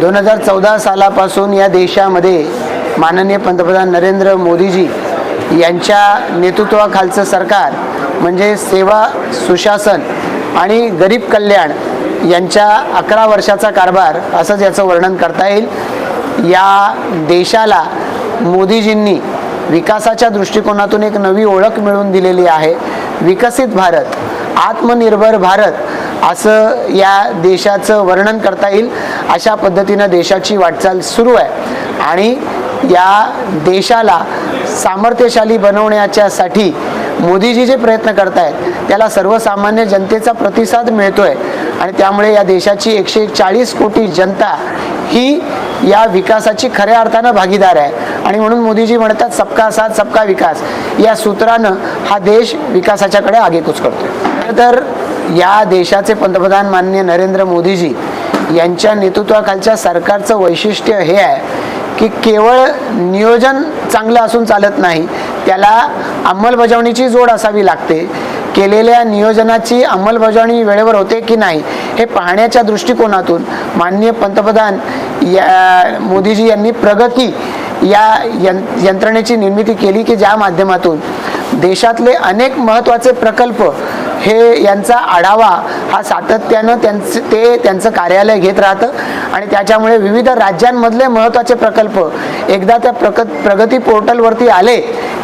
दोन हजार चौदा सालापासून या देशामध्ये माननीय पंतप्रधान नरेंद्र मोदीजी यांच्या नेतृत्वाखालचं सरकार म्हणजे सेवा सुशासन आणि गरीब कल्याण यांच्या अकरा वर्षाचा कारभार असंच याचं वर्णन करता येईल. या देशाला मोदीजींनी विकासाच्या दृष्टिकोनातून एक नवी ओळख मिळवून दिलेली आहे. विकसित भारत आत्मनिर्भर भारत असं या देशाचं वर्णन करता येईल. अशा पद्धतीनं देशाची वाटचाल सुरू आहे. आणि या देशाला सामर्थ्यशाली बनवण्याच्यासाठी मोदीजी जे प्रयत्न करत आहेत त्याला सर्वसामान्य जनतेचा प्रतिसाद मिळतोय. आणि त्यामुळे या देशाची एकशे चाळीस कोटी जनता ही या विकासाची खऱ्या अर्थानं भागीदार आहे. आणि म्हणून मोदीजी म्हणतात सबका साथ सबका विकास. या सूत्रानं हा देश विकासाच्याकडे आगेकूच करतोय. तर या देशाचे पंतप्रधान माननीय नरेंद्र मोदीजी यांच्या नेतृत्वाखालच्या सरकारचं वैशिष्ट्य हे आहे की केवळ नियोजन चांगलं असून चालत नाही त्याला अंमलबजावणीची जोड असावी लागते. केलेल्या नियोजनाची अंमलबजावणी वेळेवर होते की नाही हे पाहण्याच्या दृष्टिकोनातून माननीय पंतप्रधान या मोदीजी यांनी प्रगती या यंत्रणेची निर्मिती केली की ज्या माध्यमातून देशातले अनेक महत्त्वाचे प्रकल्प हे यांचा आढावा हा सातत्यानं त्यांचे ते त्यांचं कार्यालय घेत राहतं. आणि त्याच्यामुळे विविध राज्यांमधले महत्त्वाचे प्रकल्प एकदा त्या प्रक प्रगती पोर्टलवरती आले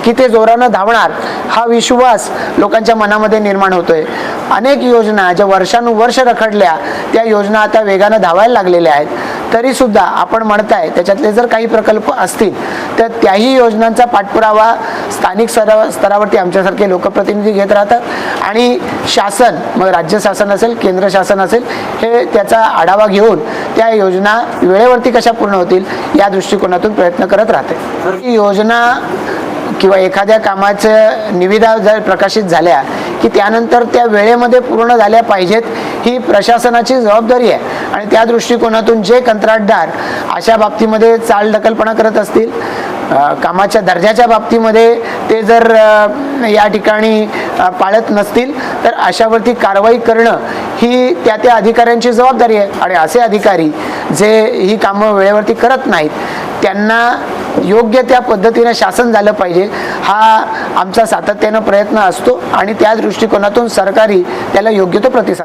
की ते जोरानं धावणार हा विश्वास लोकांच्या मनामध्ये निर्माण होतोय. अनेक योजना ज्या वर्षानुवर्ष रखडल्या त्या योजना आता वेगानं धावायला लागलेल्या आहेत. तरी सुद्धा आपण म्हणताय त्याच्यातले जर काही प्रकल्प असतील तर त्याही योजनांचा पाठपुरावा स्थानिक स्तरा स्तरावरती आमच्यासारखे लोकप्रतिनिधी घेत राहतात. आणि शासन मग राज्य शासन असेल केंद्र शासन असेल हे त्याचा आढावा घेऊन त्या योजना वेळेवरती कशा पूर्ण होतील या दृष्टिकोनातून प्रयत्न करत राहते. ही योजना किंवा एखाद्या कामाचं निविदा जर प्रकाशित झाल्या की त्यानंतर त्या वेळेमध्ये पूर्ण झाल्या पाहिजेत ही प्रशासनाची जबाबदारी आहे. आणि त्या दृष्टिकोनातून जे कंत्राटदार अशा बाबतीमध्ये चालढकलपणा करत असतील कामाच्या दर्जाच्या बाबतीमध्ये ते जर या ठिकाणी पाळत नसतील तर अशावरती कारवाई करणं ही त्या त्या अधिकाऱ्यांची जबाबदारी आहे. आणि असे अधिकारी जे ही कामं वेळेवरती करत नाहीत त्यांना योग्य त्या पद्धतीने शासन झालं पाहिजे. हा आमचा सातत्यानं प्रयत्न असतो आणि त्या दृष्टिकोनातून सरकारी त्याला योग्य तो प्रतिसाद